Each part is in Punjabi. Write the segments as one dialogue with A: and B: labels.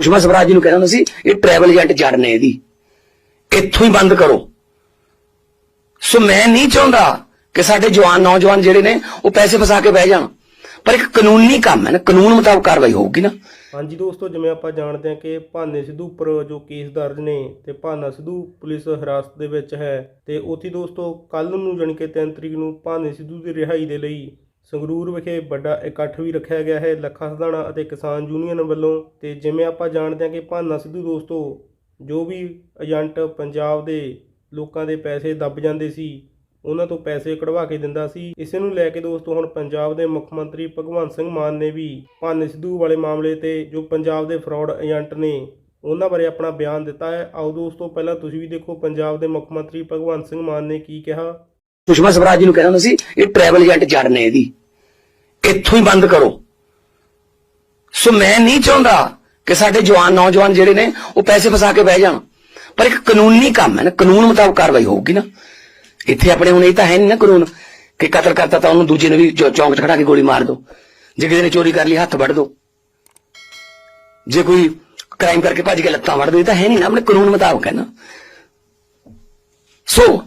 A: ਸੁਸ਼ਮਾ ਸਵਰਾਜ ਜੀ ਨੂੰ ਕਹਿੰਦਾ ਹੁੰਦਾ ਸੀ, ਇਹ ਟਰੈਵਲ ਏਜੰਟ ਜੜ ਨੇ ਇਹਦੀ। ਇੱਥੋਂ ਹੀ ਬੰਦ ਕਰੋ। ਸੋ ਮੈਂ ਨਹੀਂ ਚਾਹੁੰਦਾ ਕਿ ਸਾਡੇ ਜਵਾਨ, ਨੌਜਵਾਨ ਜਿਹੜੇ ਨੇ, ਉਹ ਪੈਸੇ ਫਸਾ ਕੇ ਬਹਿ ਜਾਣ। ਪਰ ਇੱਕ ਕਾਨੂੰਨੀ ਕੰਮ ਹੈ ਨਾ, ਕਾਨੂੰਨ ਮੁਤਾਬਕ ਕਾਰਵਾਈ ਹੋਊਗੀ ਨਾ।
B: ਹਾਂਜੀ ਦੋਸਤੋ, ਜਿਵੇਂ ਆਪਾਂ ਜਾਣਦੇ ਹਾਂ ਕਿ ਭਾਨੇ ਸਿੱਧੂ ਉੱਪਰ ਜੋ ਕੇਸ ਦਰਜ ਨੇ ਤੇ ਭਾਨਾ ਸਿੱਧੂ ਪੁਲਿਸ ਹਿਰਾਸਤ ਦੇ ਵਿੱਚ ਹੈ ਤੇ ਉੱਥੇ ਦੋਸਤੋ ਕੱਲ ਨੂੰ ਜਾਣੀ ਕਿ 3 ਤਰੀਕ ਨੂੰ ਭਾਨੇ ਸਿੱਧੂ ਦੀ ਰਿਹਾਈ ਦੇ ਲਈ ਸੰਗਰੂਰ ਵਿਖੇ ਵੱਡਾ ਇਕੱਠ ਵੀ ਰੱਖਿਆ ਗਿਆ ਹੈ ਲੱਖਾ ਸਧਾਣਾ ਅਤੇ ਕਿਸਾਨ ਯੂਨੀਅਨ ਵੱਲੋਂ ਤੇ ਜਿਵੇਂ ਆਪਾਂ ਜਾਣਦੇ ਹਾਂ ਕਿ ਭਾਨਾ ਸਿੱਧੂ ਦੋਸਤੋ, ਜੋ ਵੀ ਏਜੰਟ ਪੰਜਾਬ ਦੇ ਲੋਕਾਂ ਦੇ ਪੈਸੇ ਦੱਬ ਜਾਂਦੇ ਸੀ, ਉਹਨਾਂ ਤੋਂ ਪੈਸੇ ਕਢਵਾ ਕੇ ਦਿੰਦਾ ਸੀ। ਇਸੇ ਨੂੰ ਲੈ ਕੇ ਦੋਸਤੋ, ਹੁਣ ਪੰਜਾਬ ਦੇ ਮੁੱਖ ਮੰਤਰੀ ਭਗਵੰਤ ਸਿੰਘ ਮਾਨ ਨੇ ਵੀ ਭਾਨੇ ਸਿੱਧੂ ਵਾਲੇ ਮਾਮਲੇ ਤੇ ਜੋ ਪੰਜਾਬ ਦੇ ਫਰਾਡ ਏਜੰਟ ਨੇ, ਉਹਨਾਂ ਬਾਰੇ ਆਪਣਾ ਬਿਆਨ ਦਿੱਤਾ ਹੈ। ਆਓ ਦੋਸਤੋ, ਪਹਿਲਾਂ ਤੁਸੀਂ ਵੀ ਦੇਖੋ ਪੰਜਾਬ ਦੇ ਮੁੱਖ ਮੰਤਰੀ ਭਗਵੰਤ ਸਿੰਘ ਮਾਨ ਨੇ ਕੀ ਕਿਹਾ।
A: ਸੁਸ਼ਮਾ ਸਵਰਾਜ ਜੀ ਨੂੰ ਕਹਿੰਦਾ ਹੁੰਦਾ ਸੀ, ਇਹ ਟਰੈਵਲ ਏਜੰਟ ਜੜ ਨੇ ਇਹਦੀ। ਇੱਥੋਂ ਹੀ ਬੰਦ ਕਰੋ। ਸੋ ਮੈਂ ਨਹੀਂ ਚਾਹੁੰਦਾ ਕਿ ਸਾਡੇ ਜਵਾਨ, ਨੌਜਵਾਨ ਜਿਹੜੇ ਨੇ, ਉਹ ਪੈਸੇ ਫਸਾ ਕੇ ਬਹਿ ਜਾਣ। ਪਰ ਇੱਕ ਕਾਨੂੰਨੀ ਕੰਮ ਹੈ ਨਾ, ਕਾਨੂੰਨ ਮੁਤਾਬਕ ਕਾਰਵਾਈ ਹੋਊਗੀ ਨਾ। ਇੱਥੇ ਆਪਣੇ ਹੁਣ ਇਹ ਤਾਂ ਹੈ ਨਹੀਂ ਨਾ ਕਾਨੂੰਨ ਕਿ ਕਤਲ ਕਰਤਾ ਤਾਂ ਉਹਨੂੰ ਦੂਜੇ ਨੂੰ ਵੀ ਚੌਂਕ 'ਚ ਖੜਾ ਕੇ ਗੋਲੀ ਮਾਰ ਦਿਓ ਜੇ ਕਿਸੇ ਨੇ ਚੋਰੀ ਕਰ ਲਈ, ਹੱਥ ਵੱਢ ਦਿਓ ਜੇ ਕੋਈ ਕ੍ਰਾਈਮ ਕਰਕੇ ਭੱਜ ਕੇ ਲੱਤਾਂ ਵੱਢ ਦਿਓ ਇਹ ਤਾਂ ਹੈ ਨਹੀਂ ਨਾ, ਆਪਣੇ ਕਾਨੂੰਨ ਮੁਤਾਬਕ ਹੈ ਨਾ। ਸੋ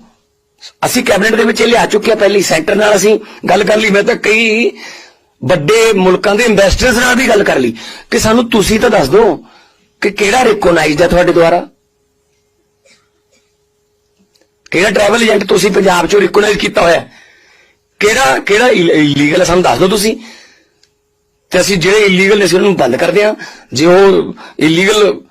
A: ਅਸੀਂ ਕੈਬਨਿਟ ਦੇ ਵਿੱਚ ਇਹ ਲਿਆ ਚੁੱਕੇ ਆ ਪਹਿਲੀ ਸੈਂਟਰ ਨਾਲ ਅਸੀਂ ਗੱਲ ਕਰ ਲਈ। ਮੈਂ ਤਾਂ ਕਈ ਵੱਡੇ ਮੁਲਕਾਂ ਦੇ ਇਨਵੈਸਟਰਸ ਨਾਲ ਵੀ ਗੱਲ ਕਰ ਲਈ। ਕਿ ਸਾਨੂੰ ਤੁਸੀਂ ਤਾਂ ਦੱਸ ਦਿਓ ਕਿ ਕਿਹੜਾ ਰੈਕੋਗਨਾਈਜ਼ਡ ਹੈ ਤੁਹਾਡੇ ਦੁਆਰਾ? ਕਿਹੜਾ ਟਰੈਵਲ ਏਜੰਟ ਤੁਸੀਂ ਪੰਜਾਬ ਚੋਂ ਰੈਕੋਗਨਾਈਜ਼ ਕੀਤਾ ਹੋਇਆ? ਕਿਹੜਾ ਕਿਹੜਾ ਇਲੀਗਲ ਹੈ ਸਾਨੂੰ ਦੱਸ ਦਿਓ ਤੁਸੀਂ। ਤੇ ਅਸੀਂ ਜਿਹੜੇ ਇਲੀਗਲ ਨੇ ਅਸੀਂ ਉਹਨਾਂ ਨੂੰ ਬੰਦ ਕਰਦੇ ਹਾਂ। ਜੇ ਉਹ ਇਲੀਗਲ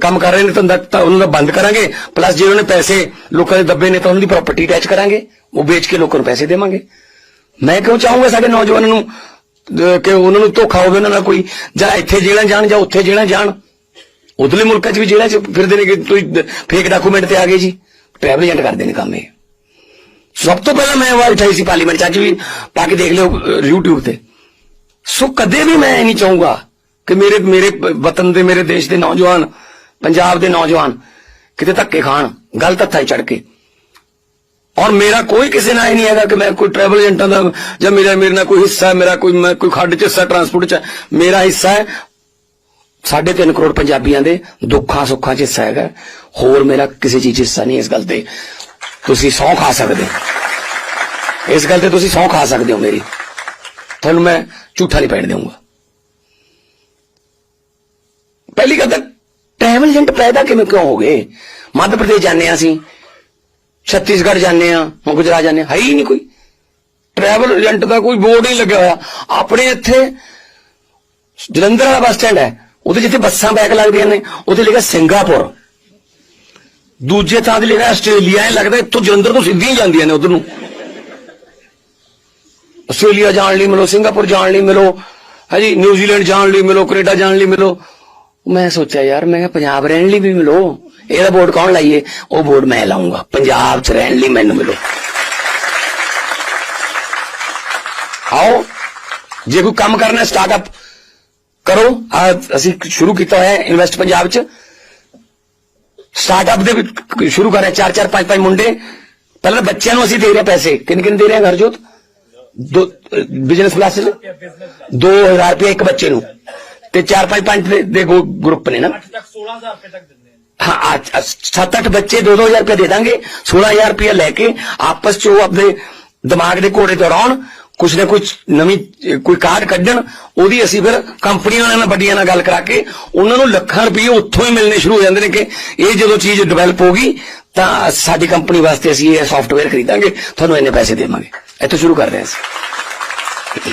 A: ਕੰਮ ਕਰ ਰਹੇ ਨੇ ਤਾਂ ਤਾਂ ਉਹਨਾਂ ਦਾ ਬੰਦ ਕਰਾਂਗੇ। ਪਲੱਸ ਜੇ ਉਹਨਾਂ ਨੇ ਪੈਸੇ ਲੋਕਾਂ ਦੇ ਦੱਬੇ ਨੇ ਤਾਂ ਉਹਨਾਂ ਦੀ ਪ੍ਰਾਪਰਟੀ ਅਟੈਚ ਕਰਾਂਗੇ। ਉਹ ਵੇਚ ਕੇ ਲੋਕਾਂ ਨੂੰ ਪੈਸੇ ਦੇਵਾਂਗੇ। ਮੈਂ ਕਿਉਂ ਚਾਹੂੰਗਾ ਸਾਡੇ ਨੌਜਵਾਨਾਂ ਨੂੰ ਕਿ ਉਹਨਾਂ ਨੂੰ ਧੋਖਾ ਹੋਵੇ ਉਹਨਾਂ ਨਾਲ ਕੋਈ? ਜਾਂ ਇੱਥੇ ਜੇਲ੍ਹਾਂ ਜਾਣ ਜਾਂ ਉੱਥੇ ਜੇਲ੍ਹਾਂ ਜਾਣ। ਉਧਰਲੇ ਮੁਲਕਾਂ 'ਚ ਵੀ ਜੇਲ੍ਹਾਂ 'ਚ ਫਿਰਦੇ ਨੇ ਕਿ ਤੁਸੀਂ ਫੇਕ ਡਾਕੂਮੈਂਟ ਤੇ ਆ ਗਏ ਜੀ। ਟਰੈਵਲ ਏਜੰਟ ਕਰਦੇ ਨੇ ਕੰਮ ਇਹ। ਸਭ ਤੋਂ ਪਹਿਲਾਂ ਮੈਂ ਆਵਾਜ਼ ਉਠਾਈ ਸੀ ਪਾਰਲੀਮੈਂਟ 'ਚ ਅੱਜ ਵੀ ਪਾ ਕੇ ਦੇਖ ਲਿਓ ਅਹ, YouTube ਤੇ। ਸੋ ਕਦੇ ਵੀ ਮੈਂ ਇਹ ਨਹੀਂ ਚਾਹੂੰਗਾ ਕਿ ਮੇਰੇ ਮੇਰੇ ਵਤਨ ਦੇ ਮੇਰੇ ਦੇਸ਼ ਦੇ ਨੌਜਵਾਨ ਪੰਜਾਬ ਦੇ ਨੌਜਵਾਨ ਕਿਤੇ ਧੱਕੇ ਖਾਣ ਗਲਤ ਹੱਥਾਂ 'ਚ ਚੜ ਕੇ। ਔਰ ਮੇਰਾ ਕੋਈ ਕਿਸੇ ਨਾਲ ਇਹ ਨਹੀਂ ਹੈਗਾ ਕਿ ਮੈਂ ਕੋਈ ਟਰੈਵਲ ਏਜੰਟਾਂ ਦਾ ਜਾਂ ਮੇਰਾ, ਮੇਰੇ ਨਾਲ ਕੋਈ ਹਿੱਸਾ ਹੈ ਮੇਰਾ ਕੋਈ, ਮੈਂ ਕੋਈ ਖੱਡ 'ਚ ਹਿੱਸਾ ਟਰਾਂਸਪੋਰਟ 'ਚ, ਮੇਰਾ ਹਿੱਸਾ ਹੈ। ਸਾਢੇ ਤਿੰਨ ਕਰੋੜ ਪੰਜਾਬੀਆਂ ਦੇ ਦੁੱਖਾਂ, ਸੁੱਖਾਂ 'ਚ ਹਿੱਸਾ ਹੈਗਾ। ਹੋਰ ਮੇਰਾ ਕਿਸੇ ਚੀਜ਼ 'ਚ ਹਿੱਸਾ ਨਹੀਂ ਇਸ ਗੱਲ ਤੇ। ਤੁਸੀਂ ਸੌਂ ਖਾ ਸਕਦੇ ਹੋ। ਇਸ ਗੱਲ ਤੇ ਤੁਸੀਂ ਸੌਂ ਖਾ ਸਕਦੇ ਹੋ ਮੇਰੀ। ਤੁਹਾਨੂੰ ਮੈਂ ਝੂਠਾ ਨਹੀਂ ਪੈਣ ਦੇਵਾਂਗਾ ਪਹਿਲੀ ਗੱਲ ਤਾਂ ਏਜੰਟ ਪੈਦਾ ਕਿਵੇਂ ਕਿਉਂ ਹੋ ਗਏ? ਮੱਧ ਪ੍ਰਦੇਸ਼ ਜਾਂਦੇ ਹਾਂ ਅਸੀਂ। ਛੱਤੀਸਗੜ੍ਹ ਜਾਂਦੇ ਆ ਹੁਣ ਗੁਜਰਾਤ ਜਾਂਦੇ ਹੈ। ਹੀ ਨਹੀਂ ਕੋਈ। ਟਰੈਵਲ ਏਜੰਟ ਦਾ ਕੋਈ ਬੋਰਡ ਨਹੀਂ ਲੱਗਿਆ ਹੋਇਆ। ਆਪਣੇ ਇੱਥੇ ਜਲੰਧਰ ਵਾਲਾ ਬੱਸ ਸਟੈਂਡ ਹੈ। ਉਹਦੇ ਜਿੱਥੇ ਬੱਸਾਂ ਬੈਕ ਲੱਗਦੀਆਂ ਨੇ ਉਹਦੇ ਲਿਖਿਆ ਸਿੰਗਾਪੁਰ। ਦੂਜੇ ਥਾਂ ਤੇ ਲਿਖਿਆ ਆਸਟ੍ਰੇਲੀਆ। ਇਹ ਲੱਗਦਾ ਇੱਥੋਂ ਜਲੰਧਰ ਤੋਂ ਸਿੱਧੀਆਂ ਹੀ ਜਾਂਦੀਆਂ ਨੇ ਉਧਰ ਨੂੰ। ਆਸਟ੍ਰੇਲੀਆ ਜਾਣ ਲਈ ਮਿਲੋ, ਸਿੰਗਾਪੁਰ ਜਾਣ ਲਈ ਮਿਲੋ। ਹਾਂਜੀ ਨਿਊਜ਼ੀਲੈਂਡ ਜਾਣ ਲਈ ਮਿਲੋ, ਕੈਨੇਡਾ ਜਾਣ ਲਈ ਮਿਲੋ। ਮੈਂ ਸੋਚਿਆ, ਯਾਰ, ਮੈਂ ਕਿਹਾ ਪੰਜਾਬ ਰਹਿਣ ਲਈ ਵੀ ਮਿਲੋ। ਇਹਦਾ ਬੋਰਡ ਕੌਣ ਲਾਈਏ? ਉਹ ਬੋਰਡ ਮੈਂ ਲਾਉਂਗਾ ਪੰਜਾਬ 'ਚ ਰਹਿਣ ਲਈ ਮੈਨੂੰ ਮਿਲੋ। ਆਓ, ਜੇ ਕੋਈ ਕੰਮ ਕਰਨਾ ਸਟਾਰਟਅਪ ਕਰੋ। ਅਸੀਂ ਸ਼ੁਰੂ ਕੀਤਾ ਹੋਇਆ ਇਨਵੈਸਟ ਪੰਜਾਬ 'ਚ। ਸਟਾਰਟਅਪ ਦੇ ਵਿੱਚ ਸ਼ੁਰੂ ਕਰ ਰਹੇ ਚਾਰ ਚਾਰ, ਪੰਜ ਪੰਜ ਮੁੰਡੇ। ਪਹਿਲਾਂ ਬੱਚਿਆਂ ਨੂੰ ਅਸੀਂ ਦੇ ਰਹੇ ਪੈਸੇ। ਕਿੰਨੇ ਕਿੰਨੇ ਦੇ ਰਹੇ ਹਾਂ, ਹਰਜੋਤ? ਦੋ ਬਿਜ਼ਨਸ ਕਲਾਸ 2000 ਰੁਪਏ ਇੱਕ ਬੱਚੇ ਨੂੰ। ਤੇ ਚਾਰ ਪੰਜ ਪੰਜ ਦੇ- ਦੇ ਗੋ- ਗਰੁੱਪ ਨੇ ਨਾ।
C: ਤੱਕ 16000 ਰੁਪਏ ਤੱਕ ਦਿੰਦੇ
A: ਹਾਂ ਅੱਜ- ਅੱਜ ਸੱਤ ਅੱਠ ਬੱਚੇ 2-2000 ਰੁਪਏ ਦੇ ਦਾਂਗੇ। 16000 ਰੁਪਏ ਲੈ ਕੇ ਆਪਸ ਚ ਉਹ ਆਪਣੇ ਦਿਮਾਗ ਦੇ ਘੋੜੇ ਦੌੜਾਉਣ ਕੁਛ ਨਾ ਕੁਛ ਨਵੀਂ ਕੋਈ ਕਾਰਡ ਕੱਢਣ ਉਹਦੀ ਅਸੀਂ ਫਿਰ ਕੰਪਨੀਆਂ ਨਾਲ ਵੱਡੀਆਂ ਨਾਲ ਗੱਲ ਕਰਾ ਕੇ ਉਹਨਾਂ ਨੂੰ ਲੱਖਾਂ ਰੁਪਏ ਉੱਥੋਂ ਹੀ ਮਿਲਣੇ ਸ਼ੁਰੂ ਹੋ ਜਾਂਦੇ ਨੇ ਕਿ ਇਹ ਜਦੋਂ ਚੀਜ਼ ਡਿਵੈਲਪ ਹੋਗੀ ਤਾਂ ਸਾਡੀ ਕੰਪਨੀ ਵਾਸਤੇ ਅਸੀਂ ਇਹ ਸੌਫਟਵੇਅਰ ਖਰੀਦਾਂਗੇ ਤੁਹਾਨੂੰ ਇੰਨੇ ਪੈਸੇ ਦੇਵਾਂਗੇ। ਇੱਥੋਂ ਸ਼ੁਰੂ ਕਰਦੇ ਹਾਂ ਅਸੀਂ।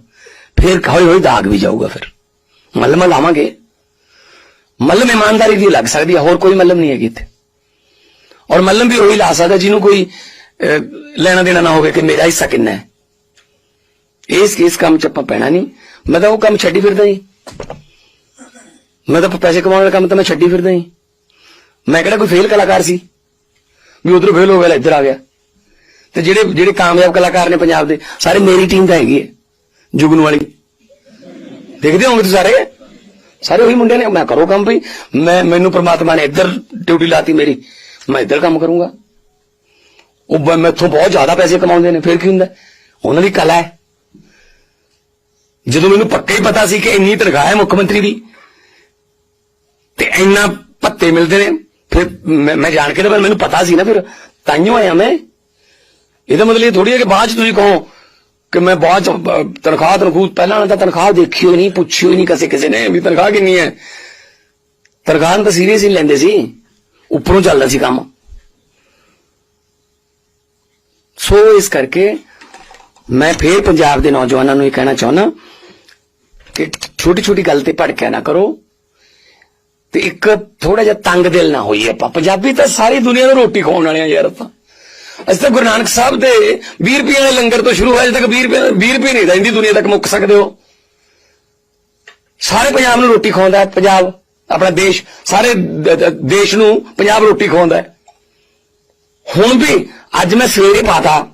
A: ਫਿਰ ਹੌਲੀ ਹੌਲੀ ਦਾਗ ਵੀ ਜਾਊਗਾ ਫਿਰ ਮਲਮ ਲਾਵਾਂਗੇ ਮਲਮ ਇਮਾਨਦਾਰੀ ਦੀ ਲੱਗ ਸਕਦੀ ਹੈ ਹੋਰ ਕੋਈ ਮਲਮ ਨਹੀਂ ਹੈਗੀ ਇੱਥੇ ਔਰ ਮਲਮ ਵੀ ਉਹੀ ਲਾ ਸਕਦਾ ਜਿਹਨੂੰ ਕੋਈ ਲੈਣਾ ਦੇਣਾ ਨਾ ਹੋਵੇ ਕਿ ਮੇਰਾ ਹਿੱਸਾ ਕਿੰਨਾ ਹੈ ਇਸ ਇਸ ਕੰਮ ਚ ਆਪਾਂ ਪੈਣਾ ਨਹੀਂ ਮੈਂ ਤਾਂ ਉਹ ਕੰਮ ਛੱਡੀ ਫਿਰਦਾ ਜੀ ਮੈਂ ਤਾਂ ਪੈਸੇ ਕਮਾਉਣ ਦਾ ਕੰਮ ਤਾਂ ਮੈਂ ਛੱਡੀ ਫਿਰਦਾ ਜੀ ਮੈਂ ਕਿਹੜਾ ਕੋਈ ਫੇਲ ਕਲਾਕਾਰ ਸੀ ਵੀ ਉਧਰੋਂ ਫੇਲ ਹੋ ਗਿਆ ਇੱਧਰ ਆ ਗਿਆ ਤੇ ਜਿਹੜੇ ਜਿਹੜੇ ਕਾਮਯਾਬ ਕਲਾਕਾਰ ਨੇ ਪੰਜਾਬ ਦੇ ਸਾਰੇ ਮੇਰੀ ਟੀਮ ਦਾ ਹੈਗੀ ਹੈ ਜੁਗਨ ਵਾਲੀ। ਦੇਖਦੇ ਹੋਗੇ ਤੁਸੀਂ ਸਾਰੇ? ਸਾਰੇ ਉਹੀ ਮੁੰਡੇ ਨੇ, ਮੈਂ ਕਰੋ ਕੰਮ ਵੀ ਮੈਂ, ਮੈਨੂੰ ਪ੍ਰਮਾਤਮਾ ਨੇ ਇੱਧਰ ਡਿਊਟੀ ਲਾਤੀ ਮੇਰੀ। ਮੈਂ ਇੱਧਰ ਕੰਮ ਕਰੂੰਗਾ। ਉਹ ਮੈਥੋਂ ਬਹੁਤ ਜ਼ਿਆਦਾ ਪੈਸੇ ਕਮਾਉਂਦੇ ਨੇ, ਫਿਰ ਕੀ ਹੁੰਦਾ? ਉਹਨਾਂ ਦੀ ਕਲਾ ਹੈ। ਜਦੋਂ ਮੈਨੂੰ ਪੱਕਾ ਹੀ ਪਤਾ ਸੀ ਕਿ ਇੰਨੀ ਤਨਖਾਹ ਹੈ ਮੁੱਖ ਮੰਤਰੀ ਦੀ, ਤੇ ਇੰਨਾ ਪੱਤੇ ਮਿਲਦੇ ਨੇ, ਫਿਰ ਮੈਂ ਮੈਂ ਜਾਣ ਕੇ ਤਾਂ ਮੈਨੂੰ ਪਤਾ ਸੀ ਨਾ ਫਿਰ। ਤਾਈਓ ਆਇਆ ਮੈਂ। ਇਹਦਾ ਮਤਲਬ ਇਹ ਥੋੜੀ ਹੈ ਕਿ ਬਾਅਦ ਚ ਤੁਸੀਂ ਕਹੋ ਕਿ ਮੈਂ ਬਾਅਦ ਚ ਅਹ, ਤਨਖਾਹ ਤਨਖੂਹ ਪਹਿਲਾਂ ਤਾਂ ਤਨਖਾਹ ਦੇਖੀ ਹੋਈ ਨਹੀਂ ਪੁੱਛੀ ਹੋਈ ਨਹੀਂ ਕਿਸੇ ਕਿਸੇ ਨੇ ਵੀ ਤਨਖਾਹ ਕਿੰਨੀ ਹੈ। ਤਨਖਾਹ ਨੂੰ ਤਾਂ ਸੀਰੀਅਸ ਹੀ ਲੈਂਦੇ ਸੀ। ਉੱਪਰੋਂ ਚੱਲਦਾ ਸੀ ਕੰਮ। ਸੋ ਇਸ ਕਰਕੇ ਮੈਂ ਫੇਰ ਪੰਜਾਬ ਦੇ ਨੌਜਵਾਨਾਂ ਨੂੰ ਇਹ ਕਹਿਣਾ ਚਾਹੁੰਦਾ ਕਿ ਛੋਟੀ ਛੋਟੀ ਗੱਲ ਤੇ ਭੜਕਿਆ ਨਾ ਕਰੋ ਤੇ ਇੱਕ ਥੋੜਾ ਜਿਹਾ ਤੰਗ ਦਿਲ ਨਾ ਹੋਈ ਆਪਾਂ। ਪੰਜਾਬੀ ਤਾਂ ਸਾਰੀ ਦੁਨੀਆ ਨੂੰ ਰੋਟੀ ਖਵਾਉਣ ਵਾਲੇ ਆ ਯਾਰ ਆਪਾਂ। ਅਸੀਂ ਤਾਂ ਗੁਰੂ ਨਾਨਕ ਸਾਹਿਬ ਦੇ 20 ਰੁਪਏ ਵਾਲੇ ਲੰਗਰ ਤੋਂ ਸ਼ੁਰੂ ਹੋਇਆ, ਅਜੇ ਤੱਕ 20 ਰੁਪਏ 20 ਰੁਪਏ ਨਹੀਂ, ਰਹਿੰਦੀ ਦੁਨੀਆ ਤੱਕ ਮੁੱਕ ਸਕਦੇ ਹੋ। ਸਾਰੇ ਪੰਜਾਬ ਨੂੰ ਰੋਟੀ ਖਵਾਉਂਦਾ ਹੈ, ਪੰਜਾਬ, ਆਪਣਾ ਦੇਸ਼, ਸਾਰੇ ਦੇਸ਼ ਨੂੰ ਪੰਜਾਬ ਰੋਟੀ ਖਵਾਉਂਦਾ ਹੈ। ਹੁਣ ਵੀ ਅੱਜ ਮੈਂ ਸਵੇਰੇ ਪਾਤਾ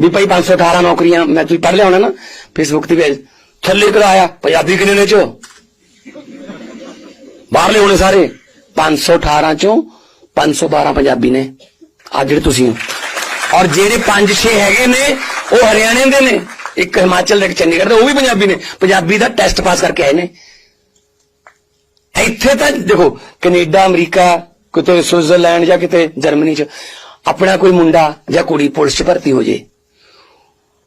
A: ਵੀ ਭਾਈ 518 ਨੌਕਰੀਆਂ ਮੈਂ ਤੁਸੀਂ ਪੜ੍ਹ ਲਿਆ ਹੋਣਾ ਨਾ ਫੇਸਬੁੱਕ ਤੇ ਵੀ ਥੱਲੇ ਕਰਾਇਆ ਪੰਜਾਬੀ ਕਿੰਨੇ ਨੇ ਚੋ? ਬਾਹਰਲੇ ਹੋਣੇ ਸਾਰੇ। 518 ਚੋਂ 512 ਪੰਜਾਬੀ ਨੇ। ਆ ਜਿਹੜੇ ਤੁਸੀਂ ਔਰ ਜਿਹੜੇ 5-6 ਹੈਗੇ ਨੇ, ਉਹ ਹਰਿਆਣੇ ਦੇ ਨੇ। ਇੱਕ ਹਿਮਾਚਲ ਦੇ ਇੱਕ ਚੰਡੀਗੜ੍ਹ ਦੇ, ਉਹ ਵੀ ਪੰਜਾਬੀ ਨੇ। ਪੰਜਾਬੀ ਦਾ ਟੈਸਟ ਪਾਸ ਕਰਕੇ ਆਏ ਨੇ। ਇੱਥੇ ਤਾਂ ਦੇਖੋ, ਕੈਨੇਡਾ, ਅਮਰੀਕਾ, ਕਿਤੇ ਸਵਿਟਜ਼ਰਲੈਂਡ ਜਾਂ ਕਿਤੇ ਜਰਮਨੀ ਚ, ਆਪਣਾ ਕੋਈ ਮੁੰਡਾ ਜਾਂ ਕੁੜੀ ਪੁਲਿਸ ਚ ਭਰਤੀ ਹੋ ਜੇ।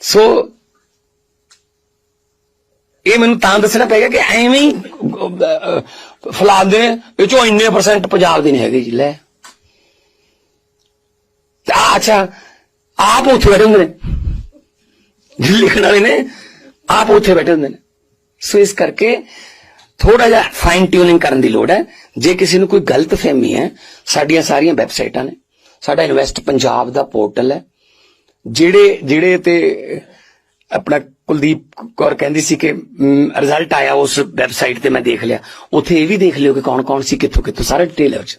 A: ਸੋ, ਇਹ ਮੈਨੂੰ ਤਾਂ ਦੱਸਣਾ ਪਏਗਾ ਕਿ ਐਵੇਂ ਹੀ ਫਲਾਦੇ ਵਿੱਚੋਂ ਇੰਨੇ ਪਰਸੈਂਟ ਪੰਜਾਬ ਦੇ ਨਹੀਂ ਹੈਗੇ ਜੀ, ਲੈ। ਅੱਛਾ, ਆਪ ਉੱਥੇ ਬੈਠੇ ਹੁੰਦੇ ਨੇ। ਲਿਖਣ ਵਾਲੇ ਨੇ, ਆਪ ਉੱਥੇ ਬੈਠੇ ਹੁੰਦੇ ਨੇ। ਸੋ ਇਸ ਕਰਕੇ ਥੋੜਾ ਜਿਹਾ ਫਾਈਨ ਟਿਊਨਿੰਗ ਕਰਨ ਦੀ ਲੋੜ ਹੈ। ਜੇ ਕਿਸੇ ਨੂੰ ਕੋਈ ਗਲਤ ਫਹਿਮੀ ਹੈ, ਸਾਡੀਆਂ ਸਾਰੀਆਂ ਵੈਬਸਾਈਟਾਂ ਨੇ। ਸਾਡਾ ਇਨਵੈਸਟ ਪੰਜਾਬ ਦਾ ਪੋਰਟਲ ਹੈ। ਜਿਹੜੇ ਜਿਹੜੇ ਤੇ ਆਪਣਾ ਕੁਲਦੀਪ ਕੌਰ ਕਹਿੰਦੀ ਸੀ ਕਿ ਰਿਜ਼ਲਟ ਆਇਆ ਉਸ ਵੈਬਸਾਈਟ ਤੇ ਮੈਂ ਦੇਖ ਲਿਆ। ਉੱਥੇ ਇਹ ਵੀ ਦੇਖ ਲਿਓ ਕਿ ਕੌਣ ਕੌਣ ਸੀ, ਕਿੱਥੋਂ ਕਿੱਥੋਂ, ਸਾਰਾ ਡਿਟੇਲ ਹੈ 'ਚ।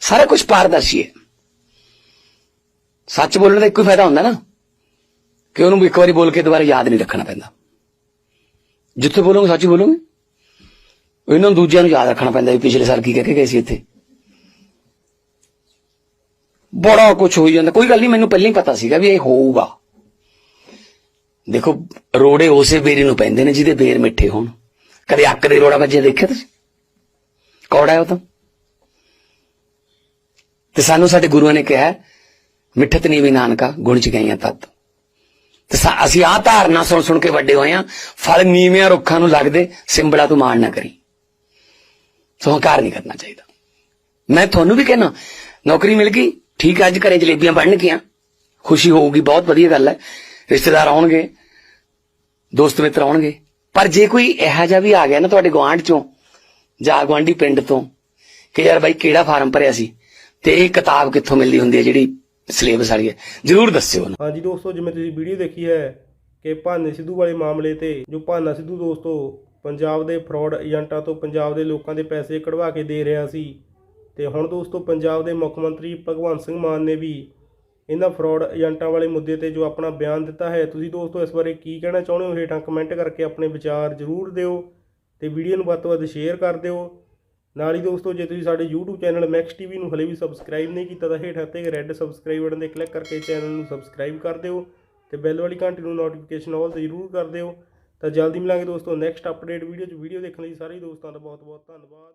A: ਸਾਰਾ ਕੁਝ ਪਾਰਦਰਸ਼ੀ ਹੈ। ਸੱਚ ਬੋਲਣ ਦਾ ਇੱਕੋ ਹੀ ਫਾਇਦਾ ਹੁੰਦਾ ਨਾ, ਕਿ ਉਹਨੂੰ ਇੱਕ ਵਾਰੀ ਬੋਲ ਕੇ ਦੁਬਾਰਾ ਯਾਦ ਨਹੀਂ ਰੱਖਣਾ ਪੈਂਦਾ। ਜਿੱਥੇ ਬੋਲੋਗੇ, ਸੱਚ ਬੋਲੋਗੇ। ਇਹਨਾਂ ਨੂੰ ਦੂਜਿਆਂ ਨੂੰ ਯਾਦ ਰੱਖਣਾ ਪੈਂਦਾ ਵੀ ਪਿਛਲੇ ਸਾਲ ਕੀ ਕਹਿ ਕੇ ਗਏ ਸੀ ਇੱਥੇ। ਬੜਾ ਕੁਝ ਹੋਈ ਜਾਂਦਾ। ਕੋਈ ਗੱਲ ਨਹੀਂ, ਮੈਨੂੰ ਪਹਿਲਾਂ ਹੀ ਪਤਾ ਸੀਗਾ ਵੀ ਇਹ ਹੋਊਗਾ। ਦੇਖੋ, ਰੋੜੇ ਉਸੇ ਬੇਰੀ ਨੂੰ ਪੈਂਦੇ ਨੇ ਜਿਹਦੇ ਬੇਰ ਮਿੱਠੇ ਹੋਣ। ਕਦੇ ਅੱਕ ਦੇ ਰੋੜਾ ਵੱਜਿਆ ਦੇਖਿਆ ਤੁਸੀਂ? ਕੌੜਾ ਹੈ ਉਹ ਤਾਂ। ਤੇ ਸਾਨੂੰ ਸਾਡੇ ਗੁਰੂਆਂ ਨੇ ਕਿਹਾ, ਮਿੱਠਤ ਨੀ ਵੀ ਨਾਨਕਾ, ਗੁਣ ਚ ਗਈਆਂ ਤਤ। ਤੇ ਅਸੀਂ ਆਹ ਧਾਰਨਾ ਸੁਣ ਸੁਣ ਕੇ ਵੱਡੇ ਹੋਏ ਆ। ਫਲ ਨੀਵਿਆਂ ਰੁੱਖਾਂ ਨੂੰ ਲੱਗਦੇ ਸਿੰਬੜਾ ਤੂੰ ਮਾਣ ਨਾ ਕਰੀ। ਸੋ ਹੰਕਾਰ ਨਹੀਂ ਕਰਨਾ ਚਾਹੀਦਾ। ਮੈਂ ਤੁਹਾਨੂੰ ਵੀ ਕਹਿਣਾ ਨੌਕਰੀ ਮਿਲ ਗਈ ਠੀਕ ਹੈ, ਅੱਜ ਘਰੇ ਜਲੇਬੀਆਂ ਬਣਨ ਗਈਆਂ ਖੁਸ਼ੀ ਹੋਊਗੀ ਬਹੁਤ ਵਧੀਆ ਗੱਲ ਹੈ ਰਿਸ਼ਤੇਦਾਰ ਆਉਣਗੇ ਦੋਸਤ ਮਿੱਤਰ ਆਉਣਗੇ। ਪਰ ਜੇ ਕੋਈ ਇਹੋ ਜਿਹਾ ਵੀ ਆ ਗਿਆ ਨਾ ਤੁਹਾਡੇ ਗੁਆਂਢ ਚੋਂ ਜਾਂ ਗੁਆਂਢੀ ਪਿੰਡ ਤੋਂ ਕਿ ਯਾਰ ਬਾਈ ਕਿਹੜਾ ਫਾਰਮ ਭਰਿਆ ਸੀ ਤੇ ਇਹ ਕਿਤਾਬ ਕਿੱਥੋਂ ਮਿਲਦੀ ਹੁੰਦੀ ਹੈ ਜਿਹੜੀ ਸਿਲੇਬਸ ਵਾਲੀ ਹੈ ਜਰੂਰ ਦੱਸਿਓ ਉਹਨੂੰ।
B: ਹਾਂਜੀ ਦੋਸਤੋ ਜਿਵੇਂ ਤੁਸੀਂ ਵੀਡੀਓ ਦੇਖੀ ਹੈ ਕਿ ਭਾਨੇ ਸਿੱਧੂ ਵਾਲੇ ਮਾਮਲੇ ਤੇ ਜੋ ਭਾਨਾ ਸਿੱਧੂ ਦੋਸਤੋ ਪੰਜਾਬ ਦੇ ਫਰਾਡ ਏਜੰਟਾਂ ਤੋਂ ਪੰਜਾਬ ਦੇ ਲੋਕਾਂ ਦੇ ਪੈਸੇ ਕਢਵਾ ਕੇ ਦੇ ਰਿਹਾ ਸੀ ਤੇ ਹੁਣ ਦੋਸਤੋ ਪੰਜਾਬ ਦੇ ਮੁੱਖ ਮੰਤਰੀ ਭਗਵੰਤ ਸਿੰਘ ਮਾਨ ਨੇ ਵੀ ਇਹਨਾਂ ਫਰਾਡ ਏਜੰਟਾਂ ਵਾਲੇ ਮੁੱਦੇ ਤੇ ਜੋ ਆਪਣਾ ਬਿਆਨ ਦਿੱਤਾ ਹੈ, ਤੁਸੀਂ ਦੋਸਤੋ ਇਸ ਬਾਰੇ ਕੀ ਕਹਿਣਾ ਚਾਹੁੰਦੇ ਹੋ? ਹੇਠਾਂ ਕਮੈਂਟ ਕਰਕੇ ਆਪਣੇ ਵਿਚਾਰ ਜ਼ਰੂਰ ਦਿਓ ਤੇ ਵੀਡੀਓ ਨੂੰ ਵੱਧ ਤੋਂ ਵੱਧ ਸ਼ੇਅਰ ਕਰ ਦਿਓ। ਨਾਲ ਹੀ ਦੋਸਤੋ, ਜੇ ਤੁਸੀਂ ਸਾਡੇ YouTube ਚੈਨਲ ਮੈਕਸ ਟੀਵੀ ਨੂੰ ਹਲੇ ਵੀ ਸਬਸਕ੍ਰਾਈਬ ਨਹੀਂ ਕੀਤਾ ਤਾਂ ਹੇਠਾਂ ਤੇ ਰੈੱਡ ਸਬਸਕ੍ਰਾਈਬ ਬਟਨ ਤੇ ਕਲਿੱਕ ਕਰਕੇ ਚੈਨਲ ਨੂੰ ਸਬਸਕ੍ਰਾਈਬ ਕਰ ਦਿਓ ਤੇ ਬੈਲ ਵਾਲੀ ਘੰਟੀ ਨੂੰ ਨੋਟੀਫਿਕੇਸ਼ਨ ਆਲ ਤੇ ਜ਼ਰੂਰ ਕਰ ਦਿਓ। ਤਾਂ ਜਲਦੀ ਮਿਲਾਂਗੇ ਦੋਸਤੋ ਨੈਕਸਟ ਅਪਡੇਟ ਵੀਡੀਓ 'ਚ। ਵੀਡੀਓ ਦੇਖਣ ਲਈ ਸਾਰੇ ਦੋਸਤਾਂ ਦਾ ਬਹੁਤ ਬਹੁਤ ਧੰਨਵਾਦ।